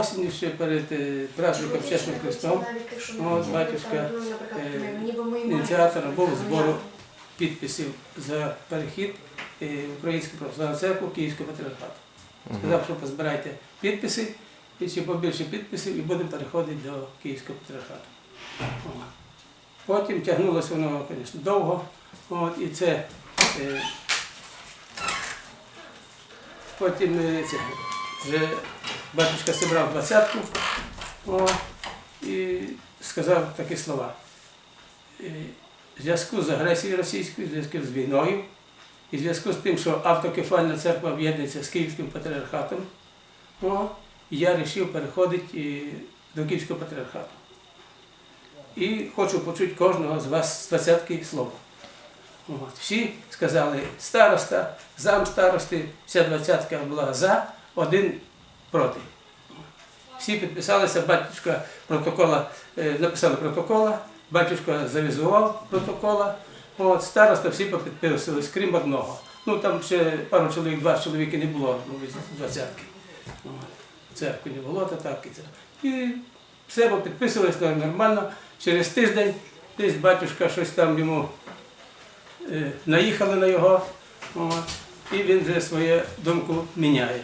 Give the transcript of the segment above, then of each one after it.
Осінню ще перед е, праздником Чесним Христом От, батюшка, е, ініціатором був збору підписів за перехід е, в Українську православну церкву Київського патріархату. Сказав, що позбирайте підписи, і ще побільше підписів, і будемо переходити до Київського патріархату. Потім тягнулося воно, звісно, довго. От, і це, е, потім е, це, вже батюшка зібрав двадцятку о, і сказав такі слова. В зв'язку з агресією російською, в зв'язку з війною, і в зв'язку з тим, що автокефальна церква об'єднується з Київським патріархатом, о, я вирішив переходити е, до Київського патріархату. І хочу почути кожного з вас з двадцятки слово. От. Всі сказали староста, зам старости, вся двадцятка була за, один проти. Всі підписалися, батюшка протокола, е, написали протокола, батюшка завізував протокола, от, староста всі підписувались, крім одного. Ну там ще пару чоловік, два чоловіки не було, ну, двадцятки. Церкви не було, то так і це. І все підписувалися нормально. Через тиждень десь батюшка щось там йому е, наїхали на його, от, і він вже свою думку міняє.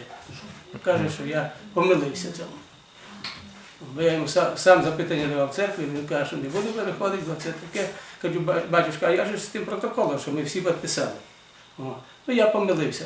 Каже, що я помилився цьому. Бо я йому сам, сам запитання давав церкві, він каже, що не буду переходити, бо це таке. Кажу, батюшка, а я ж з тим протоколом, що ми всі підписали. Ну я помилився.